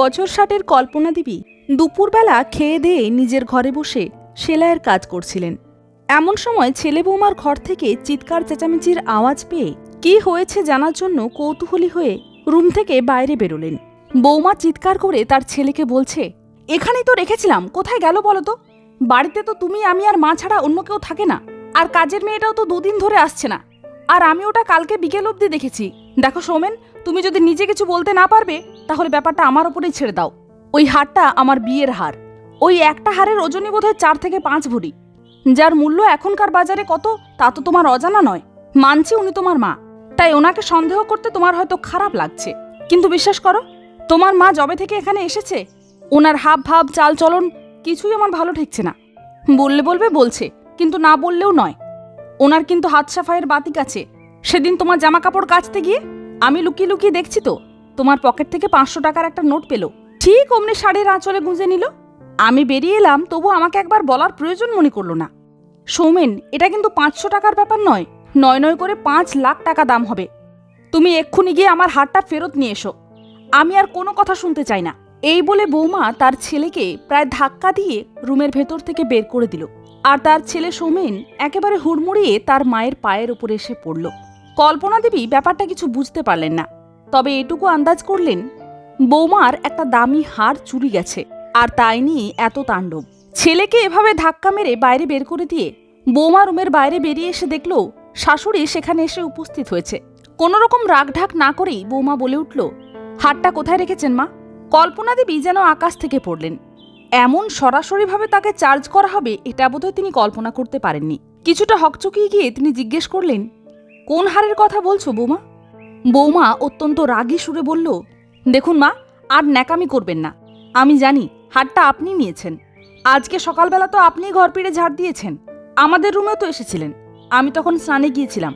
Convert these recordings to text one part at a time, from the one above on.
বছর ষাটের কল্পনা দেবী দুপুরবেলা খেয়ে দিয়ে নিজের ঘরে বসে সেলাইয়ের কাজ করছিলেন। এমন সময় ছেলে বৌমার ঘর থেকে চিৎকার চেঁচামেচির আওয়াজ পেয়ে কি হয়েছে জানার জন্য কৌতূহলী হয়ে রুম থেকে বাইরে বেরোলেন। বৌমা চিৎকার করে তার ছেলেকে বলছে, এখানেই তো রেখেছিলাম, কোথায় গেল বলো তো? বাড়িতে তো তুমি, আমি আর মা ছাড়া অন্য কেউ থাকে না। আর কাজের মেয়েটাও তো দুদিন ধরে আসছে না। আর আমি ওটা কালকে বিকেল অবধি দেখেছি। দেখো সৌমেন তুমি যদি নিজে কিছু বলতে না পারবে, তাহলে ব্যাপারটা আমার ওপরেই ছেড়ে দাও। ওই হারটা আমার বিয়ের হার। ওই একটা হারের ওজনই বোধহয় চার থেকে পাঁচ ভরি। যার মূল্য এখনকার বাজারে কত, তা তো তোমার অজানা নয়। মানছি উনি তোমার মা। তাই ওনাকে সন্দেহ করতে তোমার হয়তো খারাপ লাগছে। কিন্তু বিশ্বাস করো, তোমার মা জবে থেকে এখানে এসেছে, ওনার হাব ভাব চাল চলন কিছুই আমার ভালো ঠেকছে না। বললে বলবে, বলছে, কিন্তু না বললেও নয়। ওনার কিন্তু হাত সাফাইয়ের বাতিক আছে। সেদিন তোমার জামা কাপড় কাচতে গিয়ে আমি লুকিয়ে লুকিয়ে দেখছি তো। তোমার পকেট থেকে পাঁচশো টাকার একটা নোট পেল। ঠিক অমনি শাড়ির আঁচলে গুঁজে নিল। আমি বেরিয়ে এলাম, তবু আমাকে একবার বলার প্রয়োজন মনে করল না। সৌমেন, এটা কিন্তু পাঁচশো টাকার ব্যাপার নয়। নয় নয় করে পাঁচ লাখ টাকা দাম হবে। তুমি এক্ষুনি গিয়ে আমার হারটা ফেরত নিয়ে এসো। আমি আর কোনো কথা শুনতে চাই না। এই বলে বৌমা তার ছেলেকে প্রায় ধাক্কা দিয়ে রুমের ভেতর থেকে বের করে দিল। আর তার ছেলে সৌমেন একেবারে হুড়মুড়িয়ে তার মায়ের পায়ের উপরে এসে পড়ল। কল্পনা দেবী ব্যাপারটা কিছু বুঝতে পারলেন না। তবে এটুকু আন্দাজ করলেন, বৌমার একটা দামি হার চুরি গেছে, আর তাই নিয়ে এত তাণ্ডব। ছেলেকে এভাবে ধাক্কা মেরে বাইরে বের করে দিয়ে বৌমা রুমের বাইরে বেরিয়ে এসে দেখল, শাশুড়ি সেখানে এসে উপস্থিত হয়েছে। কোনো রকম রাগঢাক না করেই বৌমা বলে উঠল হারটা কোথায় রেখেছেন মা? কল্পনা দেবী যেন আকাশ থেকে পড়লেন। এমন সরাসরিভাবে তাকে চার্জ করা হবে, এটা বোধহয় তিনি কল্পনা করতে পারেননি। কিছুটা হকচকিয়ে গিয়ে তিনি জিজ্ঞেস করলেন কোন হারের কথা বলছো, বৌমা? বৌমা অত্যন্ত রাগী সুরে বলল, দেখুন মা, আর ন্যাকামি করবেন না। আমি জানি হারটা আপনি নিয়েছেন। আজকে সকালবেলা তো আপনিই ঘর পিড়ে ঝাড় দিয়েছেন। আমাদের রুমেও তো এসেছিলেন। আমি তখন স্নানে গিয়েছিলাম।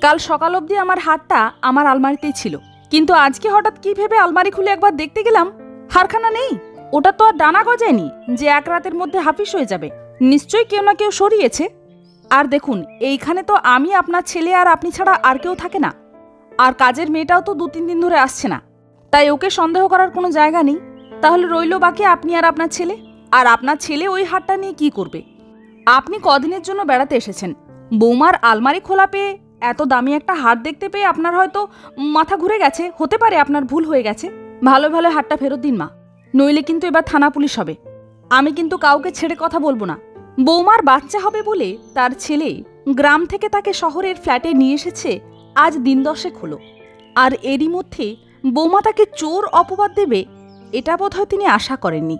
কাল সকাল অবধি আমার হারটা আমার আলমারিতেই ছিল। কিন্তু আজকে হঠাৎ কি ভেবে আলমারি খুলে একবার দেখতে গেলাম, হারখানা নেই। ওটা তো আর ডানা গজায়নি, যে এক রাতের মধ্যে হাফিস হয়ে যাবে। নিশ্চয়ই কেউ না কেউ সরিয়েছে। আর দেখুন, এইখানে তো আমি, আপনার ছেলে আর আপনি ছাড়া আর কেউ থাকে না। আর কাজের মেয়েটাও তো দু তিন দিন ধরে আসছে না। তাই ওকে সন্দেহ করার কোনো জায়গা নেই। তাহলে রইল বাকি আপনি আর আপনার ছেলে। আর আপনার ছেলে ওই হারটা নিয়ে কি করবে? আপনি কদিনের জন্য বেড়াতে এসেছেন। বৌমার আলমারি খোলা পেয়ে এত দামি একটা হার দেখতে পেয়ে আপনার হয়তো মাথা ঘুরে গেছে। হতে পারে আপনার ভুল হয়ে গেছে। ভালো ভালো হারটা ফেরত দিন মা। নইলে কিন্তু এবার থানা পুলিশ হবে। আমি কিন্তু কাউকে ছেড়ে কথা বলব না। বৌমার বাচ্চা হবে বলে তার ছেলে গ্রাম থেকে তাকে শহরের ফ্ল্যাটে নিয়ে এসেছে, আজ দিন দশেক হলো। আর এরই মধ্যে বৌমা তাকে চোর অপবাদ দেবে, এটা বোধহয় তিনি আশা করেননি।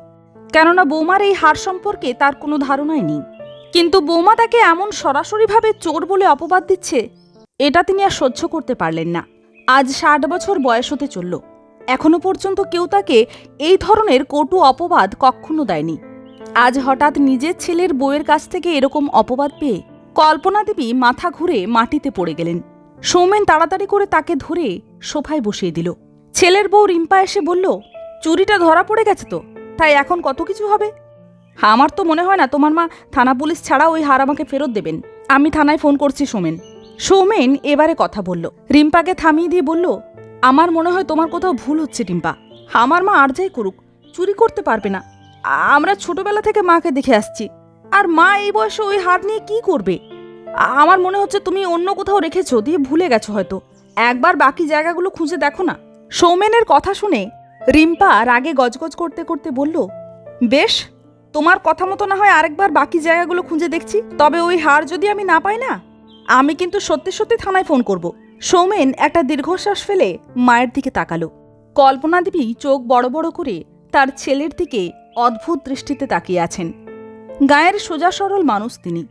কেননা বৌমার এই হার সম্পর্কে তার কোনো ধারণাই নেই। কিন্তু বৌমা তাকে এমন সরাসরিভাবে চোর বলে অপবাদ দিচ্ছে, এটা তিনি আর সহ্য করতে পারলেন না। আজ ষাট বছর বয়স হতে চলল। এখনও পর্যন্ত কেউ তাকে এই ধরনের কটু অপবাদ কখনো দেয়নি। আজ হঠাৎ নিজের ছেলের বউয়ের কাছ থেকে এরকম অপবাদ পেয়ে কল্পনা দেবী মাথা ঘুরে মাটিতে পড়ে গেলেন। সৌমেন তাড়াতাড়ি করে তাকে ধরে সোফায় বসিয়ে দিল। ছেলের বউ রিম্পা এসে বলল, চুরিটা ধরা পড়ে গেছে তো, তাই এখন কত কিছু হবে? আমার তো মনে হয় না, তোমার মা থানা পুলিশ ছাড়া ওই হার আমাকে ফেরত দেবেন। আমি থানায় ফোন করছি সোমেন। সৌমেন এবারে কথা বলল। রিম্পাকে থামিয়ে দিয়ে বলল, আমার মনে হয় তোমার কোথাও ভুল হচ্ছে রিম্পা। আমার মা আর যাই করুক, চুরি করতে পারবে না। আমরা ছোটবেলা থেকে মাকে দেখে আসছি। আর মা এই বয়সে ওই হার নিয়ে কি করবে? আমার মনে হচ্ছে তুমি অন্য কোথাও রেখেছো, দিয়ে ভুলে গেছো হয়তো। একবার বাকি জায়গাগুলো খুঁজে দেখো না। সৌমেনের কথা শুনে রিম্পা রাগে গজগজ করতে করতে বলল, বেশ, তোমার কথা মতো না হয় আরেকবার বাকি জায়গাগুলো খুঁজে দেখছি। তবে ওই হার যদি আমি না পাই না, আমি কিন্তু সত্যি সত্যি থানায় ফোন করব। সৌমেন একটা দীর্ঘশ্বাস ফেলে মায়ের দিকে তাকালো। কল্পনা দেবী চোখ বড় বড় করে তার ছেলের দিকে অদ্ভুত দৃষ্টিতে তাকিয়ে আছেন। গায়ের সোজা সরল মানুষ তিনি।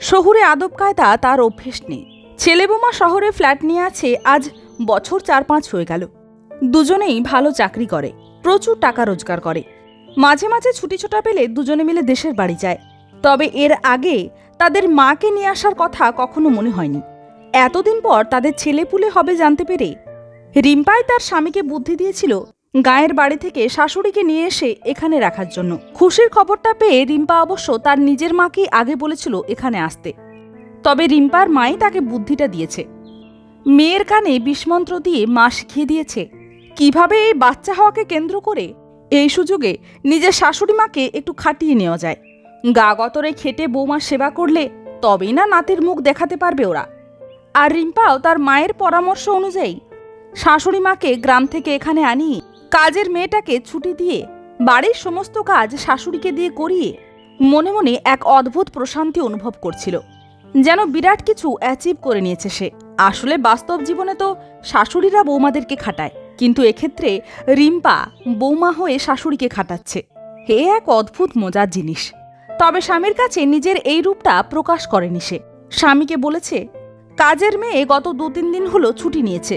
শহুরে আদব কায়দা তার অভ্যেস নেই। ছেলে বোমা শহরে ফ্ল্যাট নিয়ে আছে, আজ বছর চার পাঁচ হয়ে গেল। দুজনেই ভালো চাকরি করে, প্রচুর টাকা রোজগার করে। মাঝে মাঝে ছুটি ছোটা পেলে দুজনে মিলে দেশের বাড়ি যায়। তবে এর আগে তাদের মাকে নিয়ে আসার কথা কখনো মনে হয়নি। এতদিন পর তাদের ছেলেপুলে হবে জানতে পেরে রিম্পাই তার স্বামীকে বুদ্ধি দিয়েছিল গায়ের বাড়ি থেকে শাশুড়িকে নিয়ে এসে এখানে রাখার জন্য। খুশির খবরটা পেয়ে রিম্পা অবশ্য তার নিজের মাকেই আগে বলেছিল এখানে আসতে। তবে রিম্পার মাই তাকে বুদ্ধিটা দিয়েছে। মেয়ের কানে বিষমন্ত্র দিয়ে মা শিখিয়ে দিয়েছে, কীভাবে এই বাচ্চা হওয়াকে কেন্দ্র করে এই সুযোগে নিজের শাশুড়ি মাকে একটু খাটিয়ে নেওয়া যায়। গা গতরে খেটে বৌমার সেবা করলে তবেই না নাতির মুখ দেখাতে পারবে ওরা। আর রিম্পাও তার মায়ের পরামর্শ অনুযায়ী শাশুড়ি মাকে গ্রাম থেকে এখানে আনিয়ে কাজের মেয়েটাকে ছুটি দিয়ে বাড়ির সমস্ত কাজ শাশুড়িকে দিয়ে করিয়ে মনে মনে এক অদ্ভুত প্রশান্তি অনুভব করছিল। যেন বিরাট কিছু অ্যাচিভ করে নিয়েছে সে। আসলে বাস্তব জীবনে তো শাশুড়িরা বৌমাদেরকে খাটায়, কিন্তু এক্ষেত্রে রিম্পা বৌমা হয়ে শাশুড়িকে খাটাচ্ছে। হে এক অদ্ভুত মজার জিনিস। তবে স্বামীর কাছে নিজের এই রূপটা প্রকাশ করেনি সে। স্বামীকে বলেছে, কাজের মেয়ে গত দু তিন দিন হলো ছুটি নিয়েছে।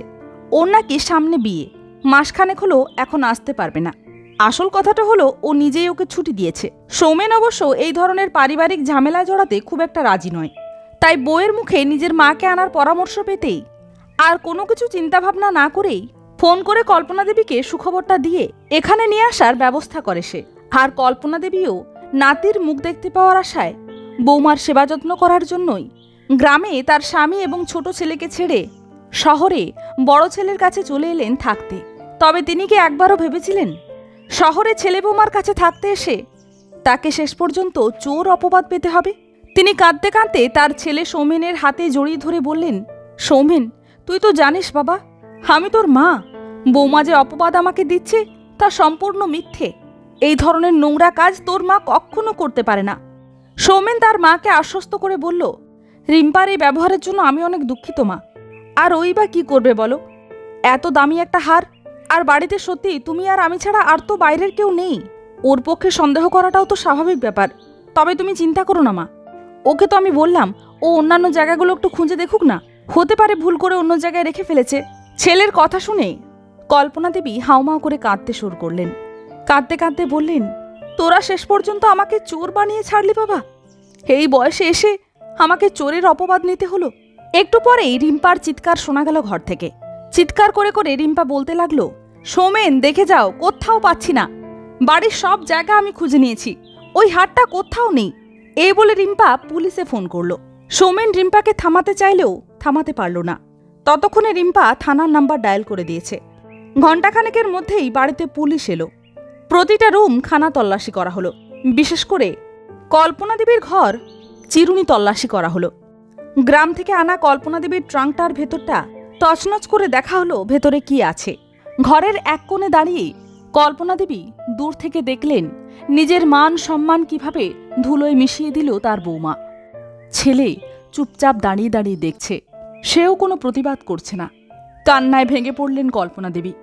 ওর নাকি সামনে বিয়ে। মাসখানেক হলো এখন আসতে পারবে না। আসল কথাটা হলো, ও নিজেই ওকে ছুটি দিয়েছে। সৌমেন অবশ্য এই ধরনের পারিবারিক ঝামেলা জড়াতে খুব একটা রাজি নয়। তাই বইয়ের মুখে নিজের মাকে আনার পরামর্শ পেতেই আর কোনো কিছু চিন্তাভাবনা না করেই ফোন করে কল্পনা দেবীকে সুখবরটা দিয়ে এখানে নিয়ে আসার ব্যবস্থা করে সে। আর কল্পনা দেবীও নাতির মুখ দেখতে পাওয়ার আশায় বৌমার সেবা যত্ন করার জন্যই গ্রামে তার স্বামী এবং ছোট ছেলেকে ছেড়ে শহরে বড় ছেলের কাছে চলে এলেন থাকতে। তবে তিনি কি একবারও ভেবেছিলেন? শহরে ছেলে বৌমার কাছে থাকতে এসে তাকে শেষ পর্যন্ত চোর অপবাদ পেতে হবে? তিনি কাঁদতে কাঁদতে তার ছেলে সৌমেনের হাতে জড়িয়ে ধরে বললেন, সৌমেন, তুই তো জানিস বাবা, আমি তোর মা। বৌমা যে অপবাদ আমাকে দিচ্ছে তা সম্পূর্ণ মিথ্যে। এই ধরনের নোংরা কাজ তোর মা কখনো করতে পারে না। সৌমেন তার মাকে আশ্বস্ত করে বলল, রিম্পার এই ব্যবহারের জন্য আমি অনেক দুঃখিত মা। আর ওই বা কি করবে বলো? এত দামি একটা হার আর বাড়িতে সত্যি তুমি আর আমি ছাড়া আর তো বাইরের কেউ নেই। ওর পক্ষে সন্দেহ করাটাও তো স্বাভাবিক ব্যাপার। তবে তুমি চিন্তা করো না, মা। ওকে তো আমি বললাম, ও অন্যান্য জায়গাগুলো একটু খুঁজে দেখুক না। হতে পারে ভুল করে অন্য জায়গায় রেখে ফেলেছে। ছেলের কথা শুনে কল্পনা দেবী হাউমাউ করে কাঁদতে শুরু করলেন। কাঁদতে কাঁদতে বললেন, তোরা শেষ পর্যন্ত আমাকে চোর বানিয়ে ছাড়লি বাবা। এই বয়সে এসে আমাকে চোরের অপবাদ নিতে হলো। একটু পরেই রিম্পার চিৎকার শোনা গেল ঘর থেকে। চিৎকার করে করে রিম্পা বলতে লাগল, সৌমেন, দেখে যাও, কোথাও পাচ্ছি না। বাড়ির সব জায়গা আমি খুঁজে নিয়েছি। ওই হাটটা কোথাও নেই। এই বলে রিম্পা পুলিশে ফোন করল। সৌমেন রিম্পাকে থামাতে চাইলেও থামাতে পারল না। ততক্ষণে রিম্পা থানার নাম্বার ডায়াল করে দিয়েছে। ঘণ্টাখানেকের মধ্যেই বাড়িতে পুলিশ এলো। প্রতিটা রুম খানা তল্লাশি করা হলো। বিশেষ করে কল্পনা দেবীর ঘর চিরুনি তল্লাশি করা হলো। গ্রাম থেকে আনা কল্পনা দেবীর ট্রাঙ্কটার ভেতরটা তছনছ করে দেখা হলো ভেতরে কি আছে। ঘরের এক কোণে দাঁড়িয়ে কল্পনা দেবী দূর থেকে দেখলেন নিজের মান সম্মান কীভাবে ধুলোয় মিশিয়ে দিল তার বৌমা। ছেলে চুপচাপ দাঁড়িয়ে দাঁড়িয়ে দেখছে, সেও কোনো প্রতিবাদ করছে না। কান্নায় ভেঙে পড়লেন কল্পনা দেবী।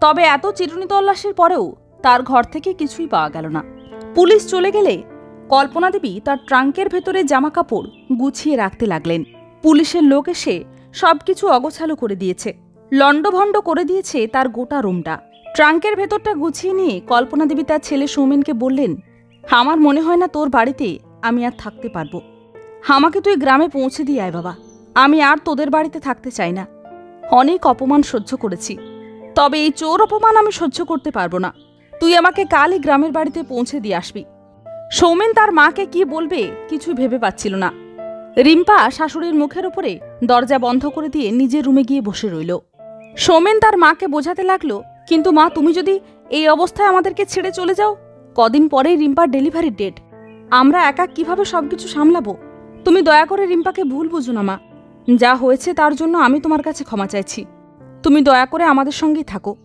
তবে এত চিরুনি তল্লাশির পরেও তার ঘর থেকে কিছুই পাওয়া গেল না। পুলিশ চলে গেলে কল্পনা দেবী তার ট্রাঙ্কের ভেতরে জামা কাপড় গুছিয়ে রাখতে লাগলেন। পুলিশের লোক এসে সবকিছু অগোছালো করে দিয়েছে। লণ্ডভণ্ড করে দিয়েছে তার গোটা রুমটা। ট্রাঙ্কের ভেতরটা গুছিয়ে নিয়ে কল্পনা দেবী তার ছেলে সৌমেনকে বললেন, আমার মনে হয় না তোর বাড়িতে আমি আর থাকতে পারব। আমাকে তুই গ্রামে পৌঁছে দিয়ে আয় বাবা। আমি আর তোদের বাড়িতে থাকতে চাই না। অনেক অপমান সহ্য করেছি। তবে এই চোর অপমান আমি সহ্য করতে পারব না। তুই আমাকে কালই গ্রামের বাড়িতে পৌঁছে দিয়ে আসবি। সৌমেন তার মাকে কি বলবে কিছু ভেবে পাচ্ছিল না। রিম্পা শাশুড়ির মুখের উপরে দরজা বন্ধ করে দিয়ে নিজের রুমে গিয়ে বসে রইল। সৌমেন তার মাকে বোঝাতে লাগল, কিন্তু মা, তুমি যদি এই অবস্থায় আমাদেরকে ছেড়ে চলে যাও, কদিন পরেই রিম্পার ডেলিভারি ডেট। আমরা একা কীভাবে সবকিছু সামলাবো? তুমি দয়া করে রিম্পাকে ভুল বুঝো না, মা। যা হয়েছে তার জন্য আমি তোমার কাছে ক্ষমা চাইছি। তুমি দয়া করে আমাদের সঙ্গেই থাকো।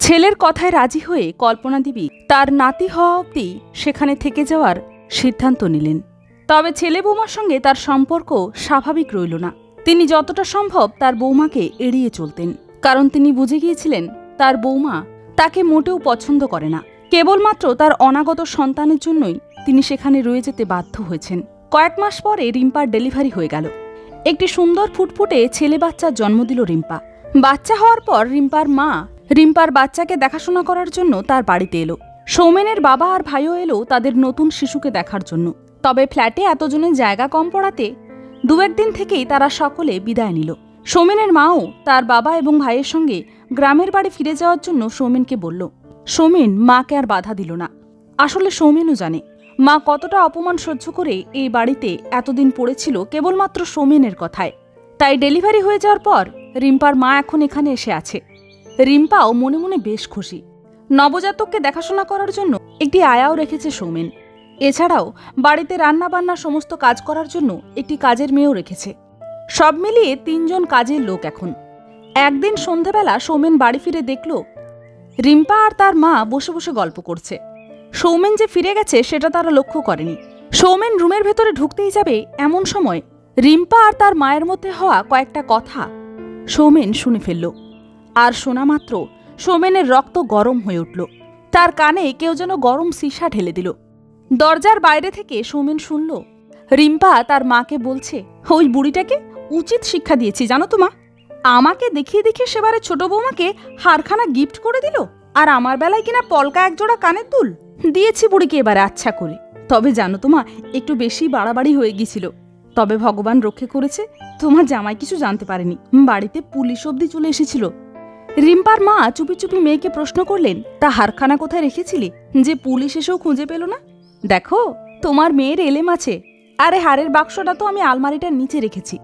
ছেলের কথায় রাজি হয়ে কল্পনা দেবী তার নাতি হওয়া অবধি সেখানে থেকে যাওয়ার সিদ্ধান্ত নিলেন। তবে ছেলে বৌমার সঙ্গে তার সম্পর্ক স্বাভাবিক রইল না। তিনি যতটা সম্ভব তার বৌমাকে এড়িয়ে চলতেন, কারণ তিনি বুঝে গিয়েছিলেন তার বৌমা তাকে মোটেও পছন্দ করে না। কেবলমাত্র তার অনাগত সন্তানের জন্যই তিনি সেখানে রয়ে যেতে বাধ্য হয়েছেন। কয়েক মাস পরে রিম্পার ডেলিভারি হয়ে গেল। একটি সুন্দর ফুটফুটে ছেলে বাচ্চার জন্ম দিল রিম্পা। বাচ্চা হওয়ার পর রিম্পার মা রিম্পার বাচ্চাকে দেখাশোনা করার জন্য তার বাড়িতে এলো। সৌমেনের বাবা আর ভাইও এলো তাদের নতুন শিশুকে দেখার জন্য। তবে ফ্ল্যাটে এতজনের জায়গা কম পড়াতে দু একদিন থেকেই তারা সকলে বিদায় নিল। সৌমেনের মাও, তার বাবা এবং ভাইয়ের সঙ্গে গ্রামের বাড়ি ফিরে যাওয়ার জন্য সৌমেনকে বলল, সৌমেন, মাকে আর বাধা দিল না। আসলে সৌমেনও জানে, মা কতটা অপমান সহ্য করে এই বাড়িতে এতদিন পড়েছিল কেবলমাত্র সৌমেনের কথায়। তাই ডেলিভারি হয়ে যাওয়ার পর রিম্পার মা এখন এখানে এসে আছে। রিম্পাও মনে মনে বেশ খুশি। নবজাতককে দেখাশোনা করার জন্য একটি আয়াও রেখেছে সৌমেন। এছাড়াও বাড়িতে রান্না বান্না সমস্ত কাজ করার জন্য একটি কাজের মেয়েও রেখেছে। সব মিলিয়ে তিনজন কাজের লোক এখন। একদিন সন্ধেবেলা সৌমেন বাড়ি ফিরে দেখল, রিম্পা আর তার মা বসে বসে গল্প করছে। সৌমেন যে ফিরে গেছে সেটা তারা লক্ষ্য করেনি। সৌমেন রুমের ভেতরে ঢুকতেই যাবে এমন সময় রিম্পা আর তার মায়ের মধ্যে হওয়া কয়েকটা কথা সৌমেন শুনে ফেলল। আর শোনা মাত্র সৌমেনের রক্ত গরম হয়ে উঠল। তার কানে কেউ যেন গরম সীসা ঢেলে দিল। দরজার বাইরে থেকে সৌমেন শুনল, রিম্পা তার মাকে বলছে, ওই বুড়িটাকে উচিত শিক্ষা দিয়েছি, জানো তো মা। আমাকে দেখিয়ে দেখিয়ে সেবারে ছোট বৌমাকে হারখানা গিফট করে দিল, আর আমার বেলায় কিনা পলকা একজোড়া কানের দুল। দিয়েছি বুড়িকে এবারে আচ্ছা করে। তবে জানো তো মা, একটু বেশি বাড়াবাড়ি হয়ে গিয়েছিল। তবে ভগবান রক্ষে করেছে, তোমার জামাই কিছু জানতে পারেনি। বাড়িতে পুলিশ অবধি চলে এসেছিল। রিম্পার মা চুপি চুপি মেয়েকে প্রশ্ন করলেন, তা হারখানা কোথায় রেখেছিলি? যে পুলিশ এসেও খুঁজে পেল না? দেখো, তোমার মেয়ের এলেম আছে। আরে হারের বাক্সটা তো আমি আলমারিটার নিচে রেখেছি।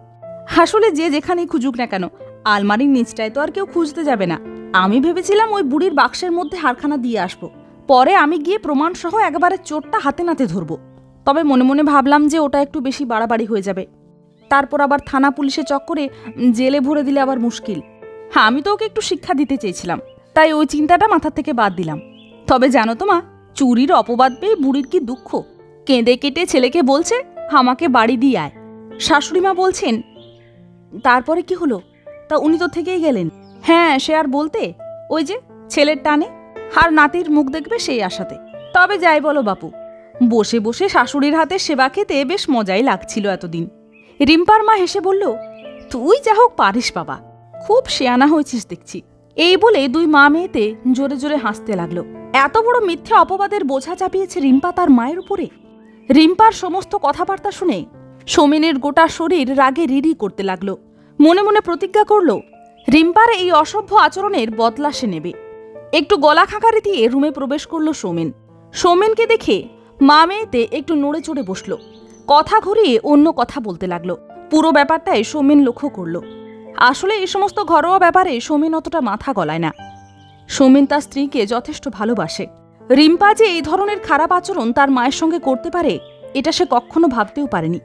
আসলে যে যেখানেই খুঁজুক না কেন, আলমারির নিচটায় তো আর কেউ খুঁজতে যাবে না। আমি ভেবেছিলাম ওই বুড়ির বাক্সের মধ্যে হারখানা দিয়ে আসব। পরে আমি গিয়ে প্রমাণ সহ একবারে চোরটা হাতে নাতে ধরবো। তবে মনে মনে ভাবলাম যে ওটা একটু বেশি বাড়াবাড়ি হয়ে যাবে। তারপর আবার থানা পুলিশে চক্করে জেলে ভরে দিলে আবার মুশকিল। হ্যাঁ আমি তো ওকে একটু শিক্ষা দিতে চেয়েছিলাম। তাই ওই চিন্তাটা মাথা থেকে বাদ দিলাম। তবে জানো তো মা চুরির অপবাদ পেয়ে বুড়ির কি দুঃখ? কেঁদে কেটে ছেলেকে বলছে, আমাকে বাড়ি দিয়ে আয়। শাশুড়িমা বলছেন, তারপরে কি হলো? তা উনি তো থেকেই গেলেন। হ্যাঁ সে আর বলতে? ওই যে ছেলের টানে? আর নাতির মুখ দেখবে সেই আশাতে। তবে যাই বলো বাপু। বসে বসে শাশুড়ির হাতে সেবা খেতে বেশ মজাই লাগছিল এতদিন। রিম্পার মা হেসে বলল, তুই যা হোক পারিস বাবা, খুব শেয়ানা হয়েছিস দেখছি। এই বলে দুই মা মেয়েতে জোরে জোরে হাসতে লাগল। এত বড় মিথ্যে অপবাদের বোঝা চাপিয়েছে রিম্পা তার মায়ের উপরে। রিম্পার সমস্ত কথাবার্তা শুনে সোমেনের গোটা শরীর রাগে রিরি করতে লাগল। মনে মনে প্রতিজ্ঞা করল, রিম্পার এই অসভ্য আচরণের বদলা সে নেবে। একটু গলা খাঁকারি দিয়ে রুমে প্রবেশ করল সোমেন। সোমেনকে দেখে মা মেয়েতে একটু নড়ে চড়ে বসল। কথা ঘুরিয়ে অন্য কথা বলতে লাগল। পুরো ব্যাপারটাই সোমেন লক্ষ্য করল। আসলে এই সমস্ত ঘরোয়া ব্যাপারে সোমেন অতটা মাথা গলায় না। সোমেন তার স্ত্রীকে যথেষ্ট ভালোবাসে। রিম্পা যে এই ধরনের খারাপ আচরণ তার মায়ের সঙ্গে করতে পারে, এটা সে কখনো ভাবতেও পারেনি।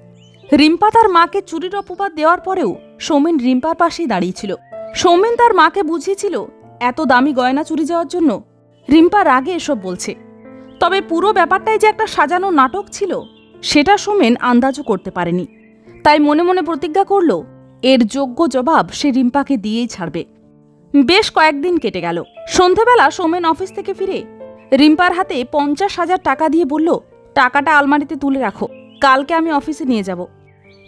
রিম্পা তার মাকে চুরির অপবাদ দেওয়ার পরেও সৌমেন রিম্পার পাশেই দাঁড়িয়েছিল। সৌমেন তার মাকে বুঝিয়েছিল, এত দামি গয়না চুরি যাওয়ার জন্য রিম্পা রাগে এসব বলছে। তবে পুরো ব্যাপারটাই যে একটা সাজানো নাটক ছিল, সেটা সোমেন আন্দাজও করতে পারেনি। তাই মনে মনে প্রতিজ্ঞা করল, এর যোগ্য জবাব সে রিম্পাকে দিয়েই ছাড়বে। বেশ কয়েকদিন কেটে গেল। সন্ধেবেলা সোমেন অফিস থেকে ফিরে রিম্পার হাতে পঞ্চাশ হাজার টাকা দিয়ে বলল, টাকাটা আলমারিতে তুলে রাখো, কালকে আমি অফিসে নিয়ে যাব।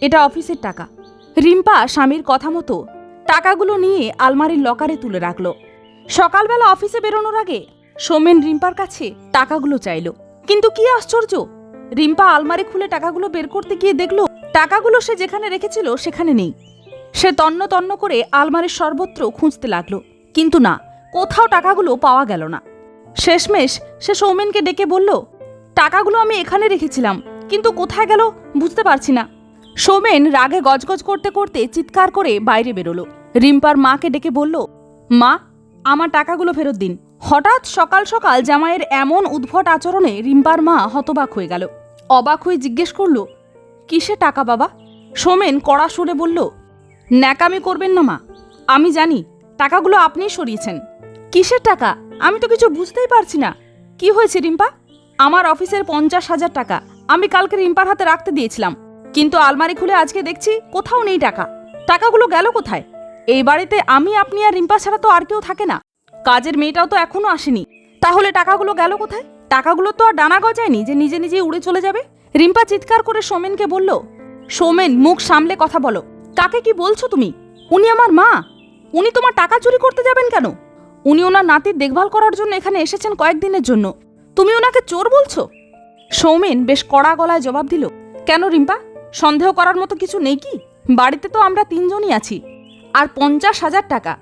এটা অফিসের টাকা। রিম্পা স্বামীর কথা মতো টাকাগুলো নিয়ে আলমারির লকারে তুলে রাখল। সকালবেলা অফিসে বেরোনোর আগে সোমেন রিম্পার কাছে টাকাগুলো চাইল। কিন্তু কি আশ্চর্য! রিম্পা আলমারি খুলে টাকাগুলো বের করতে গিয়ে দেখল, টাকাগুলো সে যেখানে রেখেছিল সেখানে নেই। সে তন্ন তন্ন করে আলমারির সর্বত্র খুঁজতে লাগল। কিন্তু না, কোথাও টাকাগুলো পাওয়া গেল না। শেষমেশ সে সৌমেনকে ডেকে বলল, টাকাগুলো আমি এখানে রেখেছিলাম, কিন্তু কোথায় গেল বুঝতে পারছি না। সৌমেন রাগে গজগজ করতে করতে চিৎকার করে বাইরে বেরোলো। রিম্পার মাকে ডেকে বলল, মা, আমার টাকাগুলো ফেরত দিন। হঠাৎ সকাল সকাল জামাইয়ের এমন উদ্ভট আচরণে রিম্পার মা হতবাক হয়ে গেল। অবাক হয়ে জিজ্ঞেস করল কিসে টাকা বাবা? সোমেন কড়া সুরে বলল ন্যাকামি করবেন না মা। আমি জানি, টাকাগুলো আপনিই সরিয়েছেন। কিসের টাকা? আমি তো কিছু বুঝতেই পারছি না। কি হয়েছে রিম্পা? আমার অফিসের পঞ্চাশ হাজার টাকা। আমি কালকে রিম্পার হাতে রাখতে দিয়েছিলাম। কিন্তু আলমারি খুলে আজকে দেখছি কোথাও নেই টাকা। টাকাগুলো গেল কোথায়? এই বাড়িতে আমি, আপনি আর রিম্পা ছাড়া তো আর কেউ থাকে না। কাজের মেয়েটাও তো এখনও আসেনি। তাহলে টাকাগুলো গেল কোথায়? টাকাগুলো তো আর ডানা গজায়নি যে নিজে নিজেই উড়ে চলে যাবে? রিম্পা চিৎকার করে সোমেনকে বলল, সোমেন, মুখ সামলে কথা বলো। কাকে কি বলছো তুমি? উনি আমার মা। উনি তোমার টাকা চুরি করতে যাবেন কেন? উনি ওনার নাতির দেখভাল করার জন্য এখানে এসেছেন কয়েকদিনের জন্য। তুমি ওনাকে চোর বলছো? সৌমেন বেশ কড়া গলায় জবাব দিল, কেন রিম্পা? সন্দেহ করার মতো কিছু নেই কি? বাড়িতে তো আমরা তিনজনই আছি। আর পঞ্চাশ হাজার টাকা।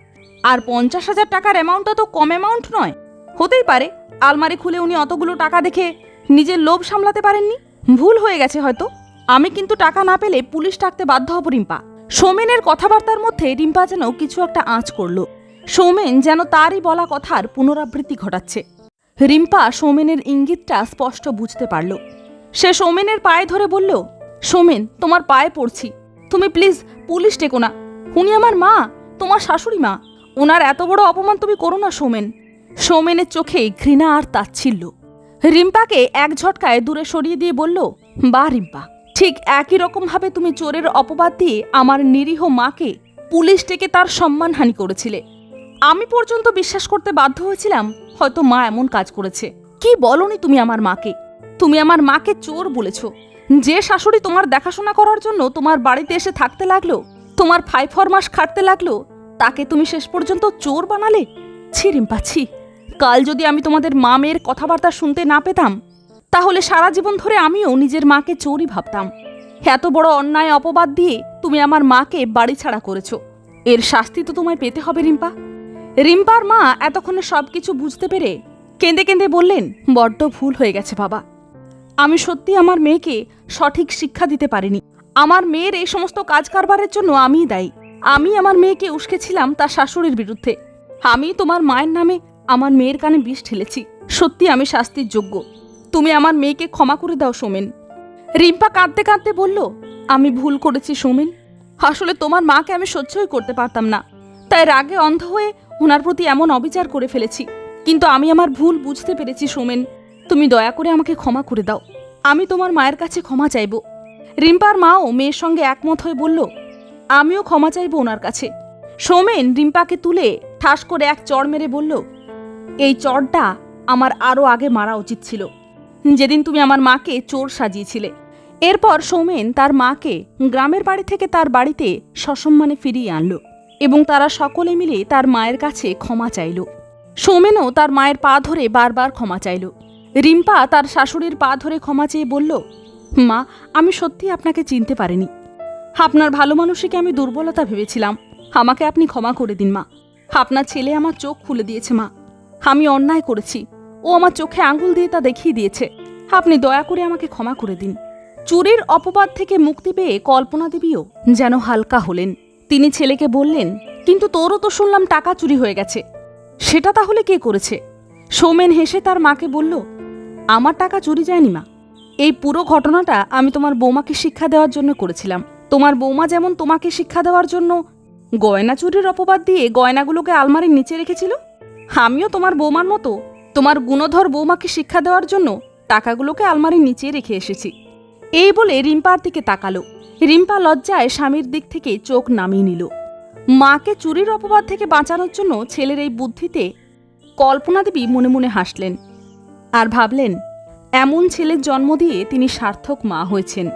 আর পঞ্চাশ হাজার টাকার অ্যামাউন্টটা তো কম অ্যামাউন্ট নয়। হতেই পারে আলমারি খুলে উনি অতগুলো টাকা দেখে নিজের লোভ সামলাতে পারেননি। ভুল হয়ে গেছে হয়তো। আমি কিন্তু টাকা না পেলে পুলিশ ডাকতে বাধ্য হব রিম্পা। সোমেনের কথাবার্তার মধ্যে রিম্পা যেন কিছু একটা আঁচ করল। সৌমেন যেন তারই বলা কথার পুনরাবৃত্তি ঘটাচ্ছে। রিম্পা সৌমেনের ইঙ্গিতটা স্পষ্ট বুঝতে পারল। সে সৌমেনের পায়ে ধরে বলল, সৌমেন, তোমার পায়ে পড়ছি। তুমি প্লিজ পুলিশ ডেকো না। উনি আমার মা, তোমার শাশুড়ি মা। ওনার এত বড় অপমান তুমি করো না, সৌমেন। সৌমেনের চোখে ঘৃণা আর তাচ্ছিল্য। রিম্পাকে এক ঝটকায় দূরে সরিয়ে দিয়ে বলল বা রিম্পা ঠিক একই রকমভাবে তুমি চোরের অপবাদ দিয়ে আমার নিরীহ মাকে পুলিশ ডেকে তার সম্মানহানি করেছিলে। আমি পর্যন্ত বিশ্বাস করতে বাধ্য হয়েছিলাম, হয়তো মা এমন কাজ করেছে। কি বলনি তুমি আমার মাকে? তুমি আমার মাকে চোর বলেছ। যে শাশুড়ি তোমার দেখাশোনা করার জন্য তোমার বাড়িতে এসে থাকতে লাগল, তোমার ফাইভ ফরমাস খাটতে লাগল, তাকে তুমি শেষ পর্যন্ত চোর বানালে? ছি রিম্পা ছি। কাল যদি আমি তোমাদের মা মেয়ের কথাবার্তা শুনতে না পেতাম তাহলে সারা জীবন ধরে আমিও নিজের মাকে চোরই ভাবতাম। এত বড় অন্যায় অপবাদ দিয়ে তুমি আমার মাকে বাড়ি ছাড়া করেছ। এর শাস্তি তো তোমায় পেতে হবে, রিম্পা। রিম্পার মা এতক্ষণে সবকিছু বুঝতে পেরে কেঁদে কেঁদে বললেন, বড্ড ভুল হয়ে গেছে বাবা। আমি সত্যি আমার মেয়েকে সঠিক শিক্ষা দিতে পারিনি। আমার মেয়ের এই সমস্ত কাজ কারবারের জন্য আমিই দায়ী। আমি আমার মেয়েকে উস্কেছিলাম তার শাশুড়ির বিরুদ্ধে। আমি তোমার মায়ের নামে আমার মেয়ের কানে বিষ ঠেলেছি সত্যি আমি শাস্তির যোগ্য। তুমি আমার মেয়েকে ক্ষমা করে দাও, সোমেন। রিম্পা কাঁদতে কাঁদতে বলল, আমি ভুল করেছি, সোমেন। আসলে তোমার মাকে আমি সহ্যই করতে পারতাম না। তাই রাগে অন্ধ হয়ে ওনার প্রতি এমন অবিচার করে ফেলেছি। কিন্তু আমি আমার ভুল বুঝতে পেরেছি, সোমেন। তুমি দয়া করে আমাকে ক্ষমা করে দাও। আমি তোমার মায়ের কাছে ক্ষমা চাইব। রিম্পার মাও মেয়ের সঙ্গে একমত হয়ে বলল, আমিও ক্ষমা চাইব ওনার কাছে। সোমেন রিম্পাকে তুলে ঠাস করে এক চড় মেরে বলল, এই চড়টা আমার আরও আগে মারা উচিত ছিল। যেদিন তুমি আমার মাকে চোর সাজিয়েছিলে। এরপর সৌমেন তার মাকে গ্রামের বাড়ি থেকে তার বাড়িতে সসম্মানে ফিরিয়ে আনলো এবং তারা সকলে মিলে তার মায়ের কাছে ক্ষমা চাইল। সৌমেনও তার মায়ের পা ধরে বারবার ক্ষমা চাইল। রিম্পা তার শাশুড়ির পা ধরে ক্ষমা চেয়ে বলল, মা, আমি সত্যি আপনাকে চিনতে পারিনি। আপনার ভালো মানুষকে আমি দুর্বলতা ভেবেছিলাম। আমাকে আপনি ক্ষমা করে দিন, মা। আপনার ছেলে আমার চোখ খুলে দিয়েছে, মা। আমি অন্যায় করেছি। ও আমার চোখে আঙ্গুল দিয়ে তা দেখিয়ে দিয়েছে। আপনি দয়া করে আমাকে ক্ষমা করে দিন। চুরির অপবাদ থেকে মুক্তি পেয়ে কল্পনা দেবীও যেন হালকা হলেন। তিনি ছেলেকে বললেন, কিন্তু তোরও তো শুনলাম টাকা চুরি হয়ে গেছে। সেটা তাহলে কে করেছে? সৌমেন হেসে তার মাকে বলল, আমার টাকা চুরি যায়নি মা। এই পুরো ঘটনাটা আমি তোমার বৌমাকে শিক্ষা দেওয়ার জন্য করেছিলাম। তোমার বৌমা যেমন তোমাকে শিক্ষা দেওয়ার জন্য গয়না চুরির অপবাদ দিয়ে গয়নাগুলোকে আলমারির নিচে রেখেছিল, আমিও তোমার বৌমার মতো তোমার গুণধর বৌমাকে শিক্ষা দেওয়ার জন্য টাকাগুলোকে আলমারির নিচে রেখে এসেছি। এই বলে রিম্পার দিকে তাকালো। রিম্পা লজ্জায় স্বামীর দিক থেকে চোখ নামিয়ে নিল। মাকে চুরির অপবাদ থেকে বাঁচানোর জন্য ছেলের এই বুদ্ধিতে কল্পনা দেবী মনে মনে হাসলেন। আর ভাবলেন, এমন ছেলের জন্ম দিয়ে তিনি সার্থক মা হয়েছেন।